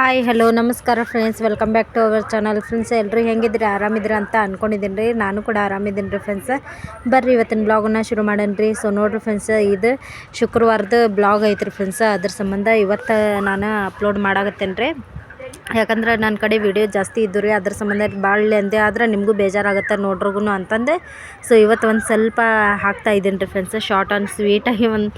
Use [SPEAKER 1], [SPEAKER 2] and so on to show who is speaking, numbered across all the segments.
[SPEAKER 1] Hi hello ನಮಸ್ಕಾರ friends welcome back to our channel friends ಎಲ್ಲರೂ ಹೆಂಗಿದ್ರಿ? ಆರಾಮಿದ್ರಿ ಅಂತ ಅಂದ್ಕೊಂಡಿದ್ದೀನಿ ರೀ ನಾನು ಕೂಡ ಆರಾಮಿದ್ದೀನಿ ರೀ ಫ್ರೆಂಡ್ಸ್ ಬರ್ರಿ, ಇವತ್ತಿನ ಬ್ಲಾಗನ್ನ ಶುರು ಮಾಡೋಣ ರೀ ಸೊ ನೋಡಿರಿ ಫ್ರೆಂಡ್ಸ್ ಇದು ಶುಕ್ರವಾರದ ಬ್ಲಾಗ್ ಐತ್ರಿ ಫ್ರೆಂಡ್ಸ್ ಅದ್ರ ಸಂಬಂಧ ಇವತ್ತು ನಾನು ಅಪ್ಲೋಡ್ ಮಾಡಾಕತ್ತೇನೆ ರೀ ಯಾಕಂದ್ರೆ ನನ್ನ ಕಡೆ ವಿಡಿಯೋ ಜಾಸ್ತಿ ಇದ್ದು ರೀ ಅದ್ರ ಸಂಬಂಧ ಭಾಳ ಅಂದೆ, ಆದ್ರೆ ನಿಮಗೂ ಬೇಜಾರಾಗುತ್ತೆ ನೋಡ್ರಿಗೂ ಅಂತಂದೆ. ಸೊ ಇವತ್ತು ಒಂದು ಸ್ವಲ್ಪ ಹಾಕ್ತಾ ಇದ್ದೀನಿ ರೀ ಫ್ರೆಂಡ್ಸ್ ಶಾರ್ಟ್ ಆ್ಯಂಡ್ ಸ್ವೀಟಾಗಿ ಒಂದು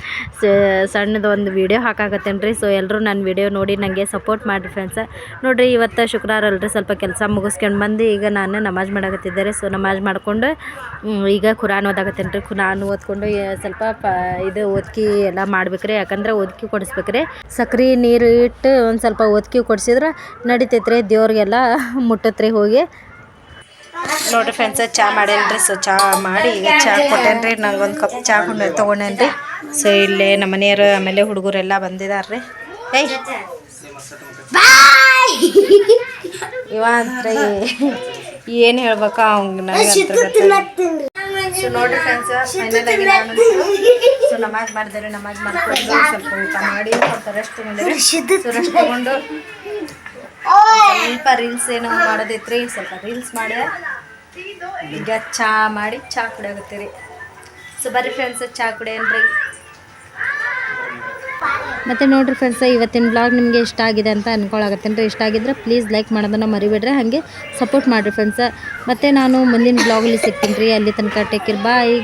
[SPEAKER 1] ಸಣ್ಣದು ಒಂದು ವೀಡಿಯೋ ಹಾಕಾಕತ್ತೇನೆ ರೀ ಸೊ ಎಲ್ಲರೂ ನನ್ನ ವಿಡಿಯೋ ನೋಡಿ ನನಗೆ ಸಪೋರ್ಟ್ ಮಾಡಿರಿ ಫ್ರೆಂಡ್ಸ್ ನೋಡಿರಿ, ಇವತ್ತು ಶುಕ್ರವಾರ ಅಲ್ರಿ, ಸ್ವಲ್ಪ ಕೆಲಸ ಮುಗಿಸ್ಕೊಂಡು ಬಂದು ಈಗ ನಾನು ನಮಾಜ್ ಮಾಡಾಕತ್ತಿದ್ದೆ ರೀ. ಸೊ ನಮಾಜ್ ಮಾಡಿಕೊಂಡು ಈಗ ಖುರಾನ್ ಓದಾಕತ್ತೇನೆ ರೀ ಖುರಾನ್ ಓದ್ಕೊಂಡು ಸ್ವಲ್ಪ ಪ, ಇದು ಓದ್ಕಿ ಎಲ್ಲ ಮಾಡ್ಬೇಕ್ರಿ, ಯಾಕಂದ್ರೆ ಓದ್ಕಿ ಕೊಡಿಸ್ಬೇಕ್ರಿ. ಸಕ್ರೆ ನೀರು ಇಟ್ಟು ಒಂದು ಸ್ವಲ್ಪ ಓದ್ಕಿ ಕೊಡಿಸಿದ್ರೆ ನಡಿತೈತ್ರಿ ದೇವ್ರಿಗೆಲ್ಲ ಮುಟ್ಟತ್ರಿ ಹೋಗಿ. ನೋಡ್ರಿ ಫ್ರೆಂಡ್ಸ್ ಚಾ ಮಾಡೇನ್ರಿ? ಸೊ ಚಾ ಮಾಡಿ ಈಗ ಚಾ ಕೊಟ್ಟೇನ್ರಿ. ನಂಗೆ ಒಂದು ಕಪ್ ಚಾ ಕೊಂಡು ತೊಗೊಂಡೇನ್ರಿ. ಸೊ ಇಲ್ಲೇ ನಮ್ಮ ಮನೆಯವರು ಆಮೇಲೆ ಹುಡುಗರೆಲ್ಲ ಬಂದಿದಾರ್ರಿ. ಏಯ್! ಇವ ಅಂತ ಏನು ಹೇಳ್ಬೇಕ ಅವ್ಗ ನನಗೆ ಸೊ ನೋಡ್ರಿ ಫ್ರೆಂಡ್ಸ್ ಫೈನಲ್ ಆಗಿ ನಾನು ಸೊ ನಮಾಜ್ ಮಾಡಿದ್ರೆ ನಮಾಜ್ ಮಾಡ್ಕೊಂಡು ಸ್ವಲ್ಪ ಊಟ ಮಾಡಿ ಸ್ವಲ್ಪ ರೆಸ್ಟ್ ತಗೊಂಡಿರಿ ಸೊ ರೆಸ್ಟ್ ತಗೊಂಡು ಸ್ವಲ್ಪ ರೀಲ್ಸ್ ಏನೋ ಮಾಡೋದೈತ್ರಿ ಸ್ವಲ್ಪ ರೀಲ್ಸ್ ಮಾಡಿ. ಈಗ ಚಾ ಮಾಡಿ ಚಾ ಕುಡಿಯಾಗತ್ತೀರಿ ಸೊ ಬರ್ರಿ ಫ್ರೆಂಡ್ಸ್ ಚಾ ಕುಡಿಯನ್ರಿ. ಮತ್ತು ನೋಡಿರಿ ಫ್ರೆಂಡ್ಸ್ ಇವತ್ತಿನ ಬ್ಲಾಗ್ ನಿಮಗೆ ಇಷ್ಟ ಆಗಿದೆ ಅಂತ ಅನ್ಕೊಳಕತ್ತೇನೆ ರೀ ಇಷ್ಟ ಆಗಿದ್ರೆ ಪ್ಲೀಸ್ ಲೈಕ್ ಮಾಡೋದನ್ನು ಮರಿಬೇಡ್ರಿ ಹಾಗೆ ಸಪೋರ್ಟ್ ಮಾಡಿರಿ ಫ್ರೆಂಡ್ಸ್ ಮತ್ತು ನಾನು ಮುಂದಿನ ಬ್ಲಾಗಲ್ಲಿ ಸಿಗ್ತೀನಿ ರೀ. ಅಲ್ಲಿ ತನಕ ಟೇಕ್ ಕೇರ್ ಬಾಯ್